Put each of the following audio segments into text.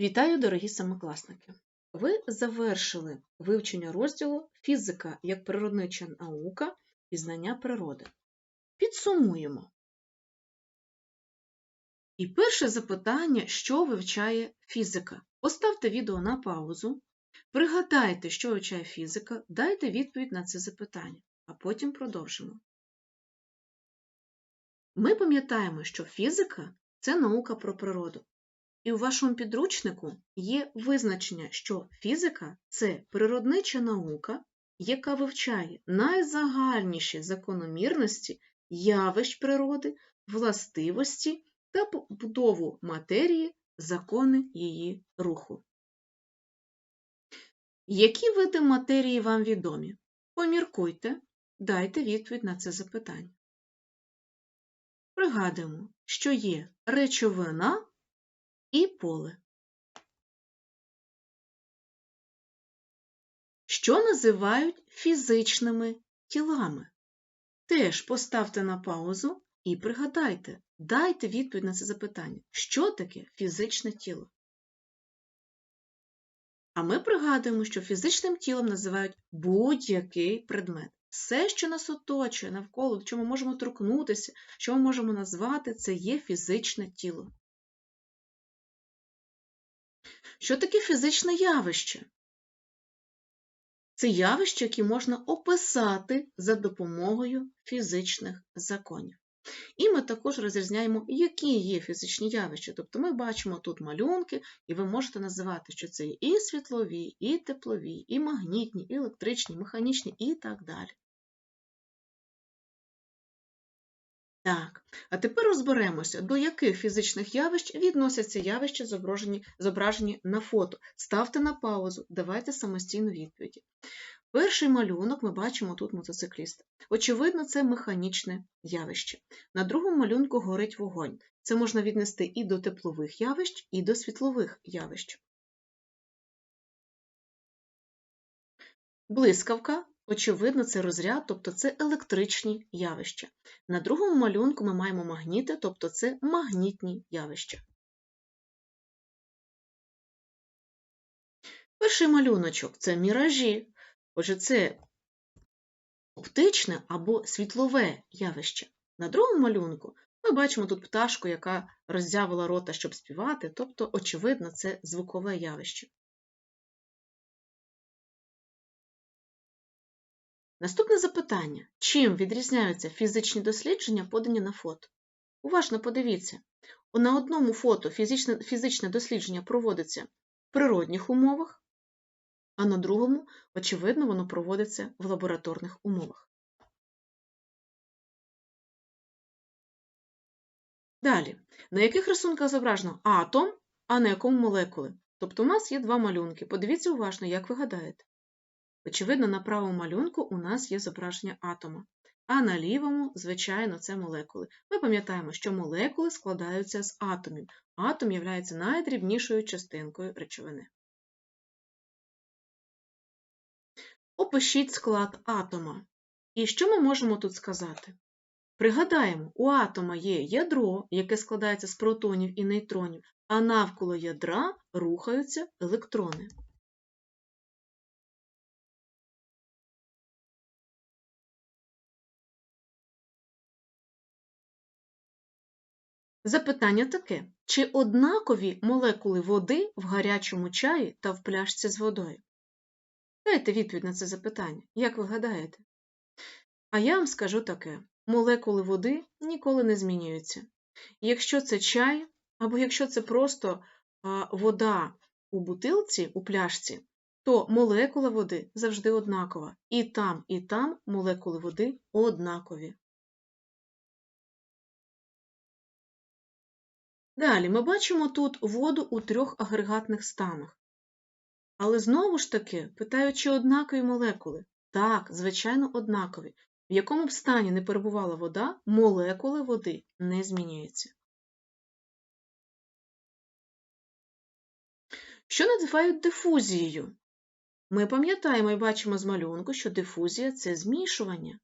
Вітаю, дорогі самокласники! Ви завершили вивчення розділу Фізика як природнича наука і знання природи. Підсумуємо. І перше запитання, що вивчає фізика? Поставте відео на паузу, пригадайте, що вивчає фізика, дайте відповідь на це запитання, а потім продовжимо. Ми пам'ятаємо, що фізика це наука про природу. І у вашому підручнику є визначення, що фізика це природнича наука, яка вивчає найзагальніші закономірності явищ природи, властивості та будову матерії, закони її руху. Які види матерії вам відомі? Поміркуйте, дайте відповідь на це запитання. Пригадуємо, що є речовина і поле. Що називають фізичними тілами? Теж поставте на паузу і пригадайте, дайте відповідь на це запитання, що таке фізичне тіло? А ми пригадуємо, що фізичним тілом називають будь-який предмет. Все, що нас оточує навколо, чого ми можемо торкнутися, що ми можемо назвати, це є фізичне тіло. Що таке фізичне явище? Це явище, яке можна описати за допомогою фізичних законів. І ми також розрізняємо, які є фізичні явища. Тобто ми бачимо тут малюнки, і ви можете називати, що це і світлові, і теплові, і магнітні, і електричні, механічні і так далі. Так, а тепер розберемося, до яких фізичних явищ відносяться явища, зображені, зображені на фото. Ставте на паузу, давайте самостійну відповіді. Перший малюнок ми бачимо тут мотоцикліста. Очевидно, це механічне явище. На другому малюнку горить вогонь. Це можна віднести і до теплових явищ, і до світлових явищ. Блискавка Очевидно, це розряд, тобто це електричні явища. На другому малюнку ми маємо магніти, тобто це магнітні явища. Перший малюночок це міражі, отже, це оптичне або світлове явище. На другому малюнку ми бачимо тут пташку, яка роззявила рота, щоб співати, тобто, очевидно, це звукове явище. Наступне запитання: чим відрізняються фізичні дослідження, подані на фото? Уважно подивіться, на одному фото фізичне, фізичне дослідження проводиться в природних умовах, а на другому, очевидно, воно проводиться в лабораторних умовах. Далі, на яких рисунках зображено атом, а на якому молекули? Тобто у нас є два малюнки. Подивіться уважно, як ви гадаєте. Очевидно, на правому малюнку у нас є зображення атома, а на лівому, звичайно, це молекули. Ми пам'ятаємо, що молекули складаються з атомів. Атом є найдрібнішою частинкою речовини. Опишіть склад атома. І що ми можемо тут сказати? Пригадаємо, у атома є ядро, яке складається з протонів і нейтронів, а навколо ядра рухаються електрони. Запитання таке: чи однакові молекули води в гарячому чаї та в пляшці з водою? Дайте відповідь на це запитання, як ви гадаєте? А я вам скажу таке: молекули води ніколи не змінюються. Якщо це чай, або якщо це просто вода у бутилці, у пляшці, то молекула води завжди однакова. І там, і там молекули води однакові. Далі ми бачимо тут воду у трьох агрегатних станах. Але знову ж таки, питають, чи однакові молекули? Так, звичайно, однакові. В якому б стані не перебувала вода, молекули води не змінюються. Що називають дифузією? Ми пам'ятаємо і бачимо з малюнку, що дифузія це змішування.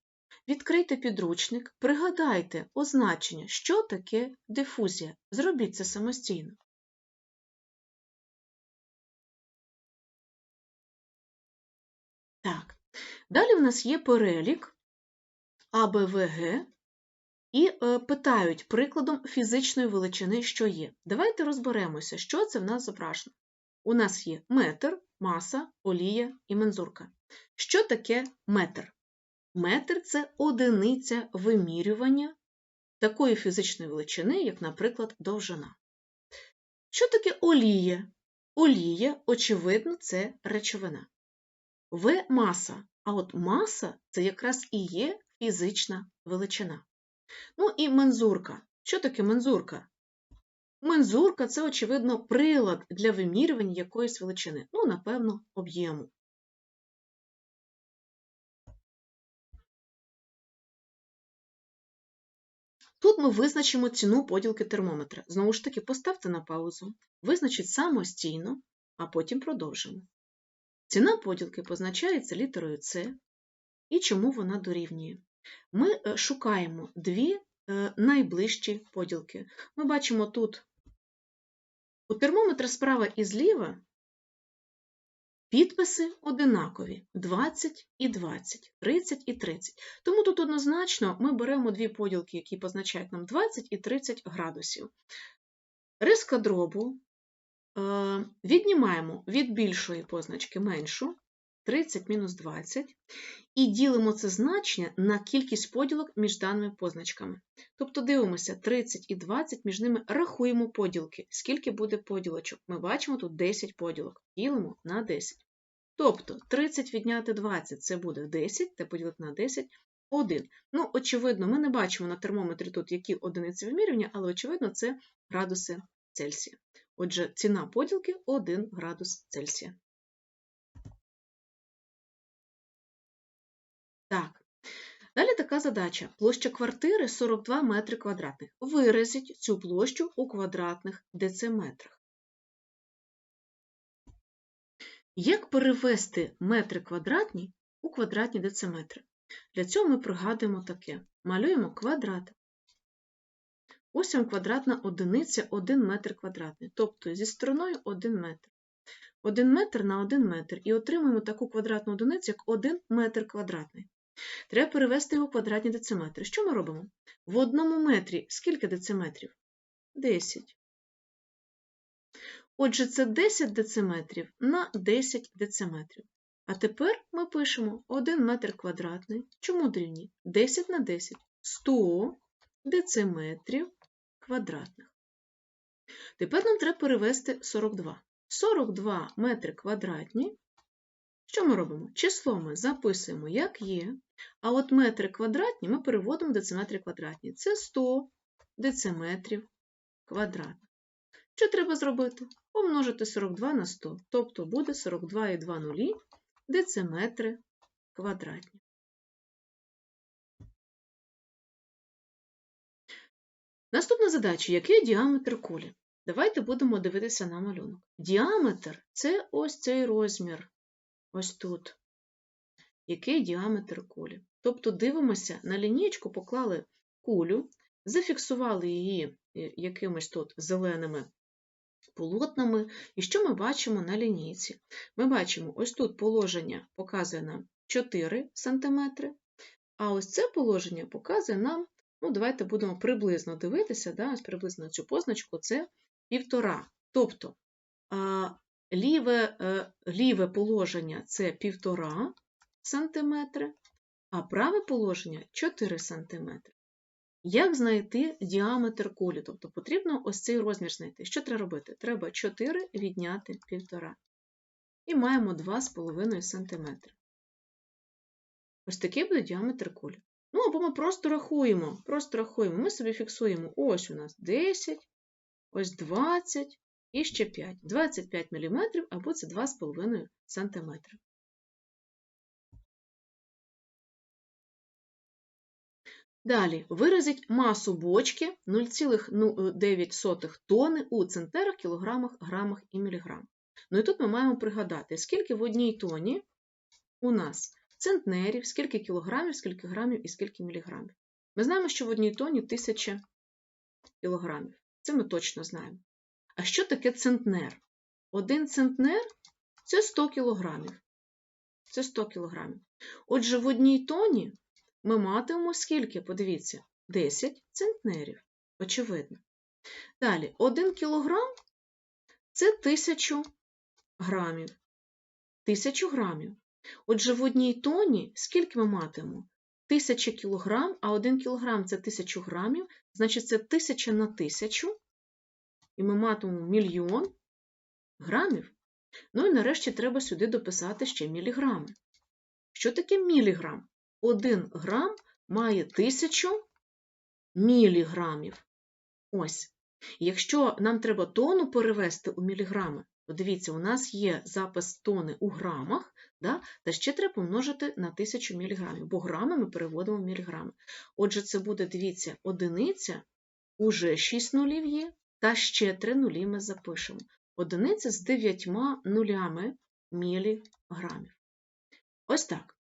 Відкрийте підручник, пригадайте означення, що таке дифузія. Зробіть це самостійно. Так. Далі в нас є перелік АБВГ і е, питають прикладом фізичної величини, що є. Давайте розберемося, що це в нас зображено. У нас є метр, маса, олія і мензурка. Що таке метр? Метр це одиниця вимірювання такої фізичної величини, як, наприклад, довжина. Що таке олія? Олія, очевидно, це речовина. В маса. А от маса це якраз і є фізична величина. Ну і мензурка. Що таке мензурка? Мензурка це, очевидно, прилад для вимірювання якоїсь величини, ну, напевно, об'єму. Тут ми визначимо ціну поділки термометра. Знову ж таки, поставте на паузу, визначіть самостійно, а потім продовжимо. Ціна поділки позначається літерою С і чому вона дорівнює. Ми е, шукаємо дві е, найближчі поділки. Ми бачимо тут у термометра справа і зліва підписи одинакові 20 і 20, 30 і 30. Тому тут однозначно ми беремо дві поділки, які позначають нам 20 і 30 градусів. Риска дробу е, віднімаємо від більшої позначки меншу, 30 мінус 20, і ділимо це значення на кількість поділок між даними позначками. Тобто дивимося 30 і 20, між ними рахуємо поділки. Скільки буде поділочок? Ми бачимо тут 10 поділок. Ділимо на 10. Тобто 30 відняти 20 це буде 10, та поділити на 10 1. Ну, очевидно, ми не бачимо на термометрі тут, які одиниці вимірювання, але, очевидно, це градуси Цельсія. Отже, ціна поділки 1 градус Цельсія. Так. Далі така задача. Площа квартири 42 метри квадратних. Виразіть цю площу у квадратних дециметрах. Як перевести метри квадратні у квадратні дециметри? Для цього ми пригадуємо таке. Малюємо квадрат. Ось вам квадратна одиниця 1 метр квадратний, тобто зі стороною 1 метр. 1 метр на 1 метр і отримуємо таку квадратну одиницю, як 1 метр квадратний. Треба перевести його квадратні дециметри. Що ми робимо? В одному метрі скільки дециметрів? 10. Отже, це 10 дециметрів на 10 дециметрів. А тепер ми пишемо 1 метр квадратний. Чому дорівнює? 10 на 10 100 дециметрів квадратних. Тепер нам треба перевести 42. 42 метри квадратні. Що ми робимо? Число ми записуємо, як є, а от метри квадратні ми переводимо в дециметри квадратні. Це 100 дециметрів квадратних. Що треба зробити? Помножити 42 на 100, тобто буде 42,2 нулі дециметри квадратні. Наступна задача: який діаметр кулі? Давайте будемо дивитися на малюнок. Діаметр це ось цей розмір, ось тут. Який діаметр кулі? Тобто дивимося, на лінійку поклали кулю, зафіксували її е, якимись тут зеленими полотнами. І що ми бачимо на лінійці? Ми бачимо, ось тут положення показує нам 4 см, а ось це положення показує нам, ну, давайте будемо приблизно дивитися, да, ось приблизно цю позначку це півтора. Тобто ліве, е, ліве положення це півтора см, а праве положення 4 см. Як знайти діаметр кулі? Тобто потрібно ось цей розмір знайти. Що треба робити? Треба 4 відняти 1,5. І маємо 2,5 см. Ось такий буде діаметр кулі. Ну, або ми просто рахуємо. Просто рахуємо. Ми собі фіксуємо ось у нас 10, ось 20 і ще 5. 25 мм або це 2,5 см. Далі виразіть масу бочки 0,9 тони у центнерах, кілограмах, грамах і міліграмах. Ну і тут ми маємо пригадати, скільки в одній тоні у нас центнерів, скільки кілограмів, скільки грамів і скільки міліграмів. Ми знаємо, що в одній тоні 1000 кілограмів. Це ми точно знаємо. А що таке центнер? Один центнер це 100 кілограмів. це 100 кг. Отже, в одній тоні ми матимемо скільки, подивіться, 10 центнерів. Очевидно. Далі, 1 кг це 1000 грамів. 1000 грамів. Отже, в одній тоні скільки ми матимемо? 1000 кг, а 1 кг це 1000 грамів, значить це 1000 на 1000, і ми матимемо мільйон грамів. Ну і нарешті треба сюди дописати ще міліграми. Що таке міліграм? 1 грам має 1000 міліграмів. Ось. Якщо нам треба тону перевести у міліграми, то дивіться, у нас є запис тони у грамах, да? та ще треба помножити на 1000 міліграмів, бо грами ми переводимо в міліграми. Отже, це буде, дивіться, одиниця, уже 6 нулів є, та ще 3 нулі ми запишемо. Одиниця з 9 нулями міліграмів. Ось так.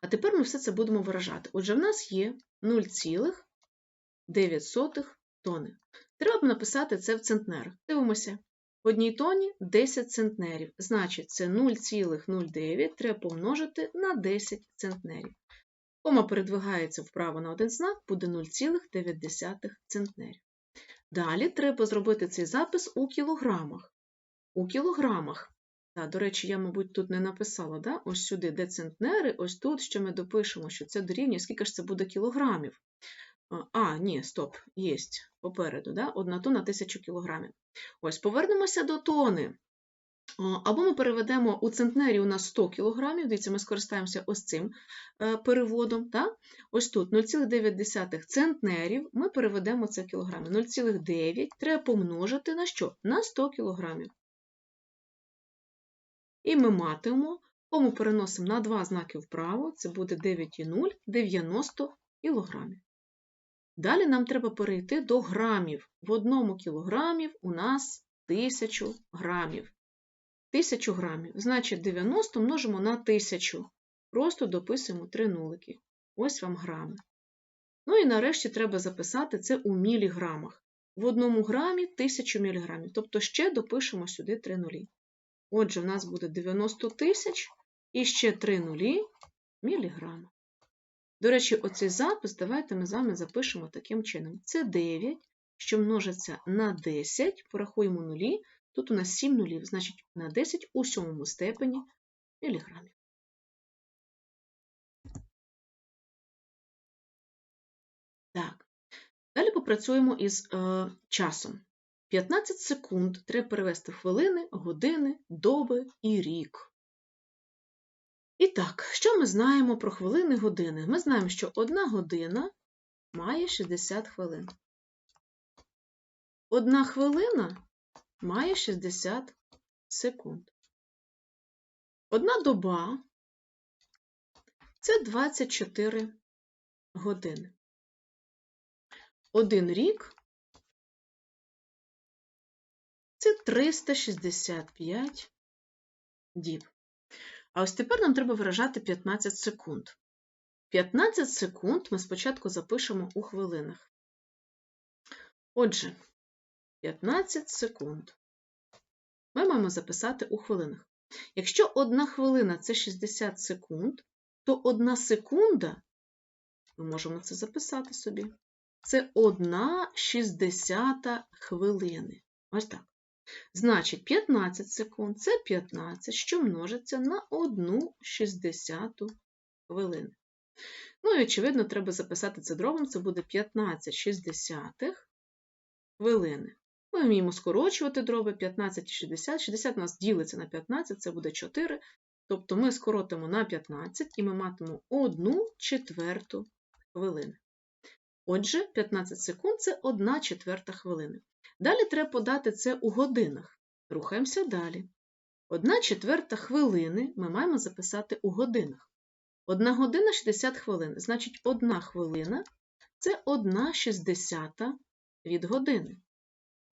А тепер ми все це будемо виражати. Отже, в нас є 0,9 тони. Треба написати це в центнерах. Дивимося. В одній тоні 10 центнерів. Значить, це 0,09 треба помножити на 10 центнерів. Кома передвигається вправо на один знак, буде 0,9 центнерів. Далі треба зробити цей запис у кілограмах. У кілограмах. Так, до речі, я, мабуть, тут не написала, да? ось сюди, де центнери, ось тут, що ми допишемо, що це дорівнює, скільки ж це буде кілограмів. А, ні, стоп, є попереду, да? одна тонна тисячу кілограмів. Ось, повернемося до тони. Або ми переведемо у центнері у нас 100 кг, дивіться, ми скористаємося ось цим е, переводом. Так? Ось тут 0,9 центнерів, ми переведемо це в кілограми. 0,9 треба помножити на що? На 100 кг. І ми матимемо, кому переносимо на два знаки вправо, це буде 9,0 90 кг. Далі нам треба перейти до грамів. В одному кілограмі у нас 1000 грамів. 1000 грамів. Значить, 90 множимо на 1000. Просто дописуємо три нулики. Ось вам грами. Ну і нарешті треба записати це у міліграмах. В одному грамі 1000 міліграмів. Тобто ще допишемо сюди 3 нулі. Отже, в нас буде 90 тисяч і ще 3 нулі міліграми. До речі, оцей запис давайте ми з вами запишемо таким чином. Це 9, що множиться на 10, порахуємо нулі. Тут у нас 7 нулів, значить на 10 у сьомому степені міліграмів. Так, далі попрацюємо із е, часом. 15 секунд треба перевести хвилини, години, доби і рік. І так, що ми знаємо про хвилини години? Ми знаємо, що одна година має 60 хвилин. Одна хвилина має 60 секунд. Одна доба це 24 години. Один рік це 365 діб. А ось тепер нам треба виражати 15 секунд. 15 секунд ми спочатку запишемо у хвилинах. Отже, 15 секунд ми маємо записати у хвилинах. Якщо одна хвилина це 60 секунд, то одна секунда, ми можемо це записати собі, це одна 60 хвилини. Ось так. Значить, 15 секунд це 15, що множиться на 1 60 хвилини. Ну і, очевидно, треба записати це дробом, це буде 15 шістдесятих хвилини. Ми вміємо скорочувати дроби 15 і 60. 60 у нас ділиться на 15, це буде 4. Тобто ми скоротимо на 15 і ми матимемо 1 четверту хвилини. Отже, 15 секунд це 1 четверта хвилини. Далі треба подати це у годинах. Рухаємося далі. Одна четверта хвилини ми маємо записати у годинах. Одна година 60 хвилин. Значить, одна хвилина це одна шістдесята від години.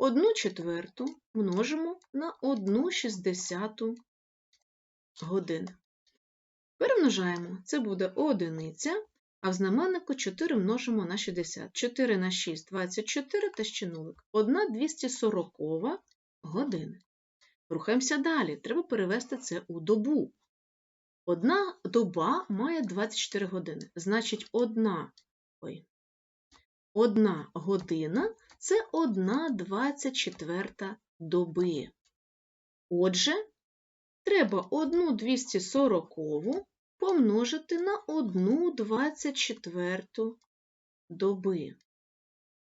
Одну четверту множимо на одну шістдесяту години. Перемножаємо. Це буде одиниця, а в знаменнику 4 множимо на 60. 4 на 6 24 та ще нулик. 1 240 година. Рухаємося далі. Треба перевести це у добу. Одна доба має 24 години. Значить, одна, ой, одна година це одна 24 доби. Отже, треба одну 240 помножити на одну 24 доби.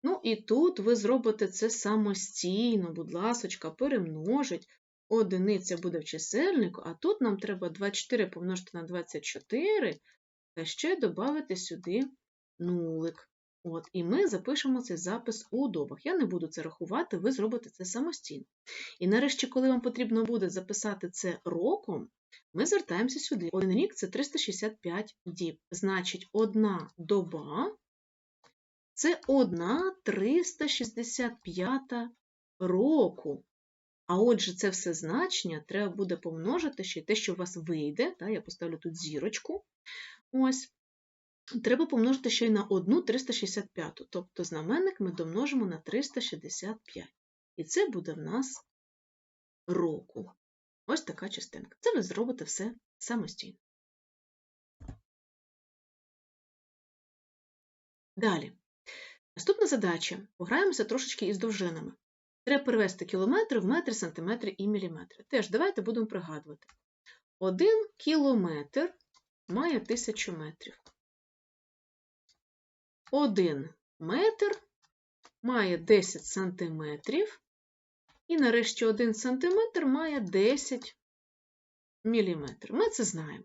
Ну і тут ви зробите це самостійно, будь ласочка, перемножить. Одиниця буде в чисельнику, а тут нам треба 24 помножити на 24 та ще додати сюди нулик. От, І ми запишемо цей запис у добах. Я не буду це рахувати, ви зробите це самостійно. І нарешті, коли вам потрібно буде записати це роком, ми звертаємося сюди. Один рік це 365 діб. Значить, одна доба це одна 365 року. А отже, це все значення треба буде помножити ще й те, що у вас вийде. Та, я поставлю тут зірочку. Ось. Треба помножити ще й на 1 365. Тобто знаменник ми домножимо на 365. І це буде в нас року. Ось така частинка. Це ви зробите все самостійно. Далі. Наступна задача. Пограємося трошечки із довжинами. Треба перевести кілометри в метри, сантиметри і міліметри. Теж давайте будемо пригадувати. Один кілометр має тисячу метрів. Один метр має 10 сантиметрів. І нарешті 1 сантиметр має 10 міліметрів. Ми це знаємо.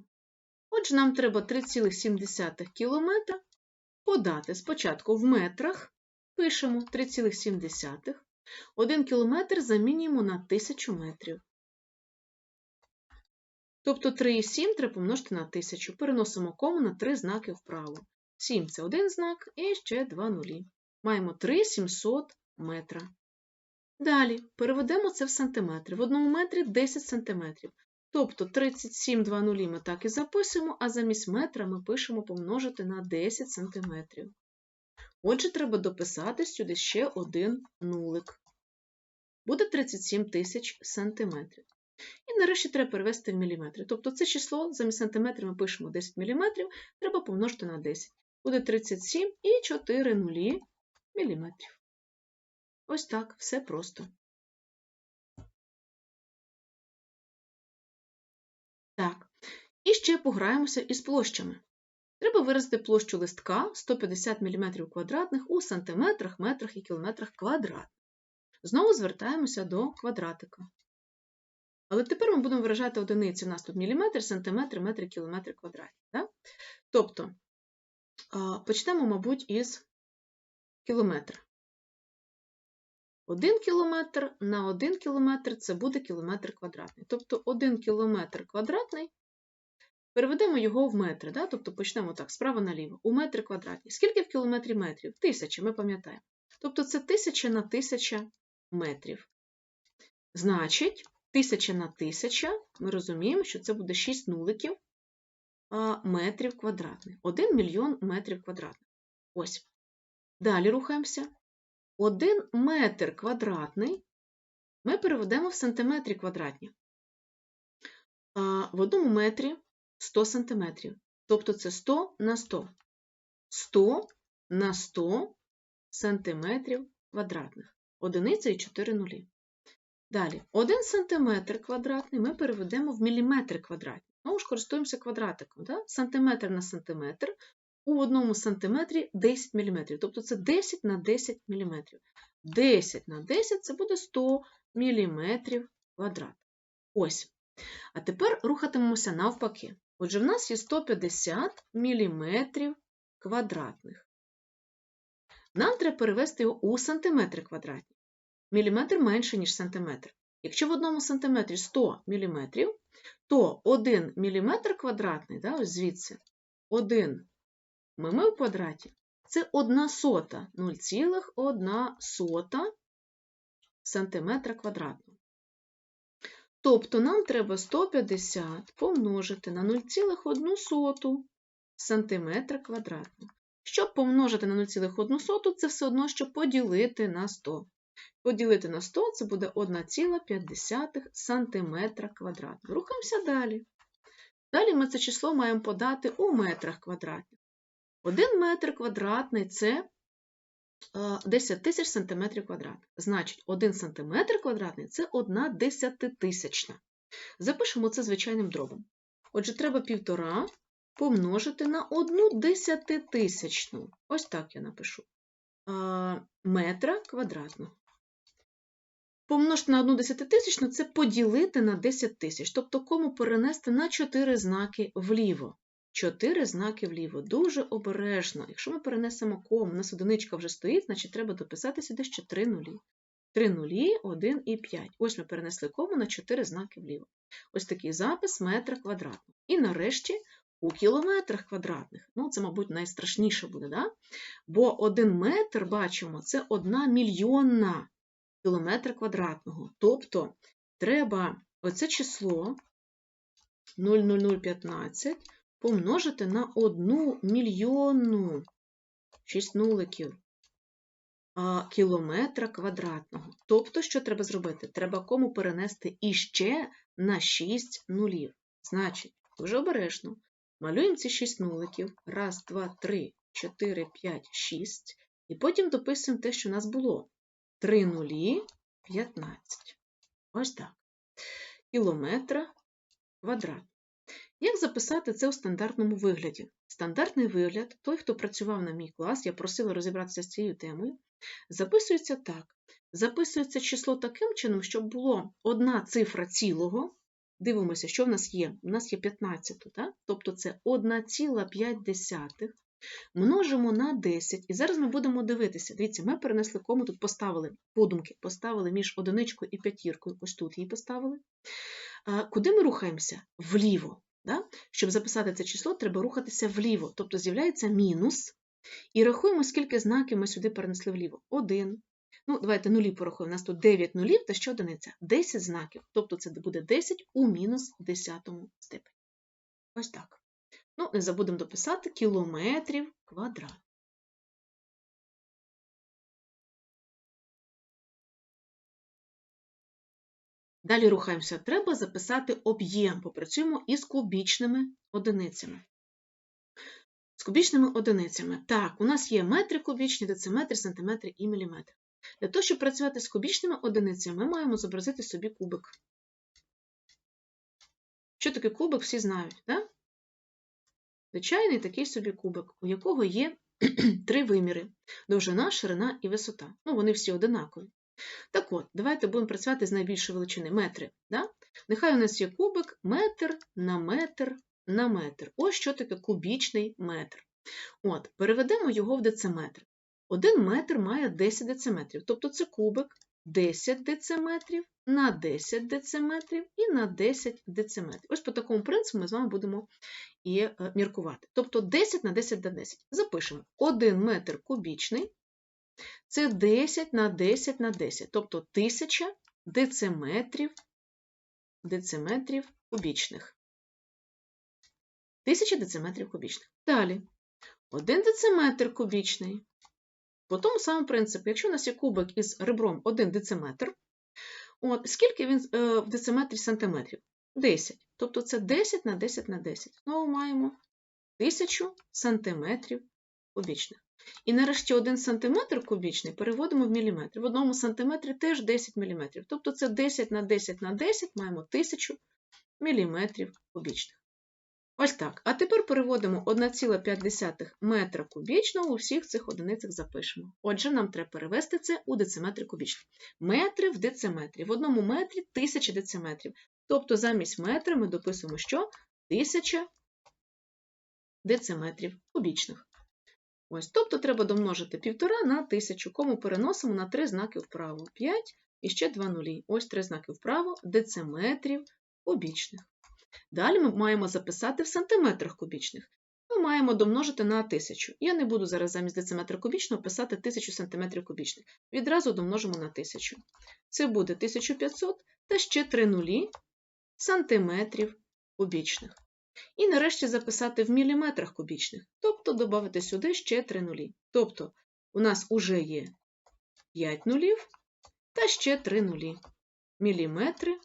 Отже, нам треба 3,7 кілометра подати спочатку в метрах, пишемо 3,7. 1 кілометр замінюємо на 1000 метрів. Тобто 3,7 треба помножити на 1000. Переносимо кому на 3 знаки вправо. 7 це один знак і ще 2 нулі. Маємо 3,700 метра. Далі переведемо це в сантиметри. В одному метрі 10 сантиметрів. Тобто 37 2 нулі ми так і записуємо, а замість метра ми пишемо помножити на 10 сантиметрів. Отже, треба дописати сюди ще один нулик. Буде 37 тисяч сантиметрів. І нарешті треба перевести в міліметри. Тобто це число замість сантиметрів ми пишемо 10 міліметрів, треба помножити на 10. Буде 37 і 4 нулі міліметрів. Ось так, все просто. Так, і ще пограємося із площами. Треба виразити площу листка 150 мм квадратних у сантиметрах, метрах і кілометрах квадратних. Знову звертаємося до квадратика. Але тепер ми будемо виражати одиниці. У нас тут міліметр, сантиметр, метри, кілометри, квадратні. Да? Тобто, почнемо, мабуть, із кілометра. 1 кілометр на 1 кілометр це буде кілометр квадратний. Тобто 1 кілометр квадратний, переведемо його в метри, да? тобто почнемо так, справа наліво, у метри квадратні. Скільки в кілометрі метрів? Тисяча, ми пам'ятаємо. Тобто це тисяча на тисяча метрів. Значить, тисяча на тисяча, ми розуміємо, що це буде 6 нуликів метрів квадратних. 1 мільйон метрів квадратних. Ось. Далі рухаємося. 1 метр квадратний ми переведемо в сантиметрі квадратні. В одному метрі 100 сантиметрів. Тобто це 100 на 100. 100 на 100 сантиметрів квадратних. Одиниця і 4 нулі. Далі, 1 сантиметр квадратний ми переведемо в міліметри квадратні. Знову ж користуємося квадратиком. Да? Сантиметр на сантиметр у одному сантиметрі 10 мм. Тобто це 10 на 10 мм. 10 на 10 це буде 100 мм квадрат. Ось. А тепер рухатимемося навпаки. Отже, в нас є 150 мм квадратних. Нам треба перевести його у сантиметри квадратні. Міліметр менше, ніж сантиметр. Якщо в одному сантиметрі 100 мм, то 1 мм квадратний, да, ось звідси, 1 мм в квадраті це 1 сота, 0,1 сота сантиметра квадратного. Тобто нам треба 150 помножити на 0,1 соту сантиметра квадратного. Щоб помножити на 0,1 соту, це все одно, що поділити на 100. Поділити на 100 це буде 1,5 см квадратного. Рухаємося далі. Далі ми це число маємо подати у метрах квадратних. Один метр квадратний це 10 тисяч сантиметрів квадратних. Значить, 1 сантиметр квадратний це 1 десятитисячна. Запишемо це звичайним дробом. Отже, треба півтора помножити на 1 десятитисячну. Ось так я напишу. Метра квадратного. Помножити на 1 десятитисячну – це поділити на 10 тисяч. Тобто кому перенести на 4 знаки вліво. 4 знаки вліво. Дуже обережно. Якщо ми перенесемо кому, у нас одиничка вже стоїть, значить треба дописати сюди ще 3 нулі. 3 нулі, 1 і 5. Ось ми перенесли кому на 4 знаки вліво. Ось такий запис метра квадратного. І нарешті у кілометрах квадратних. Ну, це, мабуть, найстрашніше буде, да? бо 1 метр, бачимо, це 1 мільйонна кілометра квадратного. Тобто треба оце число 00015 помножити на 1 мільйонну 6 нуликів кілометра квадратного. Тобто, що треба зробити? Треба кому перенести іще на 6 нулів. Значить, дуже обережно. Малюємо ці 6 нуликів. Раз, два, три, 4, 5, 6. І потім дописуємо те, що у нас було. 3 нулі 15. Ось так. Кілометра квадрат. Як записати це у стандартному вигляді? Стандартний вигляд, той, хто працював на мій клас, я просила розібратися з цією темою, записується так. Записується число таким чином, щоб було одна цифра цілого. Дивимося, що в нас є. У нас є 15, так? тобто це 1,5 множимо на 10. І зараз ми будемо дивитися. Дивіться, ми перенесли кому тут поставили подумки, поставили між одиничкою і п'ятіркою, ось тут її поставили. Куди ми рухаємося? Вліво. Да? Щоб записати це число, треба рухатися вліво. Тобто з'являється мінус. І рахуємо, скільки знаків ми сюди перенесли вліво. Один. Ну, давайте нулі порахуємо. У нас тут 9 нулів та що одиниця? 10 знаків. Тобто це буде 10 у мінус 10 степені. Ось так. Ну, не забудемо дописати кілометрів квадрат. Далі рухаємося. Треба записати об'єм. Попрацюємо із кубічними одиницями. З кубічними одиницями. Так, у нас є метри кубічні, дециметри, сантиметри і міліметри. Для того, щоб працювати з кубічними одиницями, ми маємо зобразити собі кубик. Що таке кубик, всі знають, так? Звичайний такий собі кубик, у якого є три виміри: довжина, ширина і висота. Ну, вони всі одинакові. Так от, давайте будемо працювати з найбільшої величини метри. Да? Нехай у нас є кубик метр на метр на метр. Ось що таке кубічний метр. От, Переведемо його в дециметр. Один метр має 10 дециметрів, тобто це кубик 10 дециметрів на 10 дециметрів і на 10 дециметрів. Ось по такому принципу ми з вами будемо і е, міркувати. Тобто 10 на 10 на 10. Запишемо 1 метр кубічний це 10 на 10 на 10, тобто 1000 дециметрів дециметрів кубічних. 1000 дециметрів кубічних. Далі, 1 дециметр кубічний. По тому самому принципу, якщо у нас є кубик із ребром 1 дециметр, от, скільки він е, в дециметрі сантиметрів? 10. Тобто це 10 на 10 на 10. Знову маємо 1000 сантиметрів кубічних. І нарешті 1 см кубічний переводимо в міліметр. В одному сантиметрі теж 10 мм. Тобто це 10 на 10 на 10 маємо 1000 мм кубічних. Ось так. А тепер переводимо 1,5 метра кубічного, у всіх цих одиницях запишемо. Отже, нам треба перевести це у дециметри кубічні. Метри в дециметрі. В одному метрі 1000 дециметрів. Тобто замість метра ми дописуємо що? 1000 дециметрів кубічних. Ось, Тобто треба домножити 1,5 на 1000, кому переносимо на 3 знаки вправо. 5 і ще 2 нулі. Ось 3 знаки вправо, дециметрів кубічних. Далі ми маємо записати в сантиметрах кубічних. Ми маємо домножити на 1000. Я не буду зараз замість дециметра кубічного писати 1000 см кубічних. Відразу домножимо на 1000. Це буде 1500 та ще 3 нулі сантиметрів кубічних. І нарешті записати в міліметрах кубічних, тобто додати сюди ще 3 нулі. Тобто у нас уже є 5 нулів та ще 3 нулі. Міліметри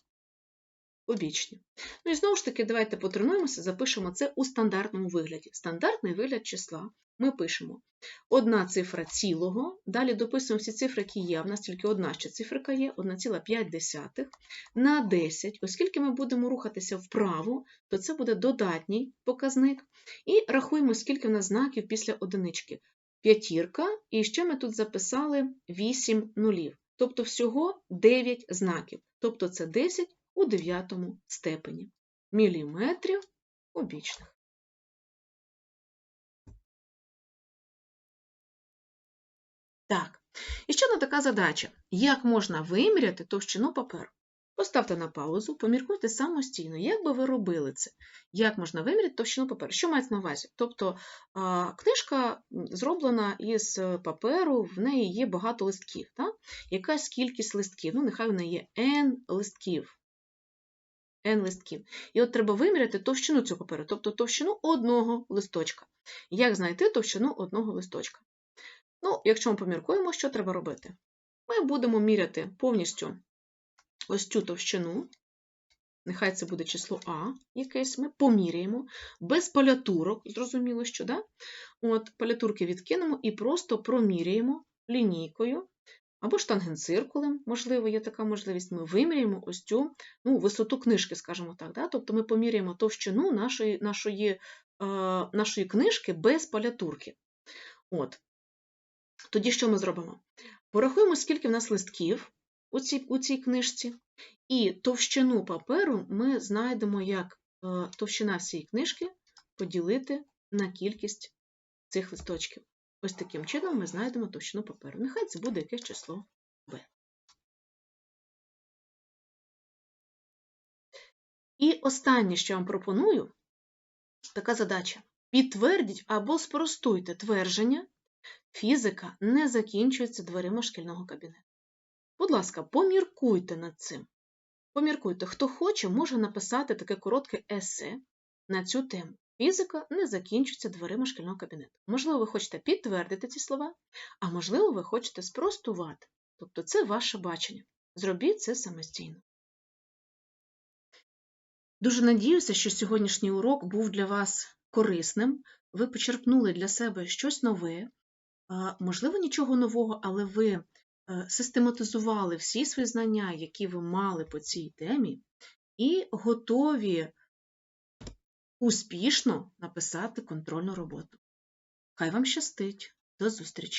побічні. Ну і знову ж таки, давайте потренуємося, запишемо це у стандартному вигляді. Стандартний вигляд числа ми пишемо одна цифра цілого, далі дописуємо всі цифри, які є. У нас тільки одна ще циферка є, 1,5 на 10. Оскільки ми будемо рухатися вправо, то це буде додатній показник. І рахуємо, скільки в нас знаків після одинички. П'ятірка, і ще ми тут записали 8 нулів. Тобто всього 9 знаків. Тобто це 10 у дев'ятому степені міліметрів кубічних. Так, і ще одна така задача. Як можна виміряти товщину паперу? Поставте на паузу, поміркуйте самостійно, як би ви робили це, як можна виміряти товщину паперу. Що мається на увазі? Тобто книжка зроблена із паперу, в неї є багато листків. Так? Якась кількість листків, ну нехай в неї є N листків. N листків. І от треба виміряти товщину цього паперу, тобто товщину одного листочка. Як знайти товщину одного листочка? Ну, якщо ми поміркуємо, що треба робити? Ми будемо міряти повністю ось цю товщину, нехай це буде число А, якесь ми поміряємо, без палятурок, зрозуміло, що, да? От, палятурки відкинемо і просто проміряємо лінійкою або штангенциркулем, можливо, є така можливість, ми виміряємо ось цю ну, висоту книжки, скажімо так. Да? Тобто ми поміряємо товщину нашої нашої, е, нашої книжки без палятурки. От. Тоді що ми зробимо? Порахуємо, скільки в нас листків у цій, у цій книжці, і товщину паперу ми знайдемо як е, товщина всієї книжки поділити на кількість цих листочків. Ось таким чином ми знайдемо товщину паперу. Нехай це буде якесь число b. І останнє, що я вам пропоную, така задача. Підтвердіть або спростуйте твердження, фізика не закінчується дверима шкільного кабінету. Будь ласка, поміркуйте над цим. Поміркуйте, хто хоче, може написати таке коротке есе на цю тему. Фізика не закінчується дверима шкільного кабінету. Можливо, ви хочете підтвердити ці слова, а можливо, ви хочете спростувати. Тобто це ваше бачення. Зробіть це самостійно. Дуже надіюся, що сьогоднішній урок був для вас корисним. Ви почерпнули для себе щось нове, можливо, нічого нового, але ви е, систематизували всі свої знання, які ви мали по цій темі, і готові успішно написати контрольну роботу. Хай вам щастить! До зустрічі!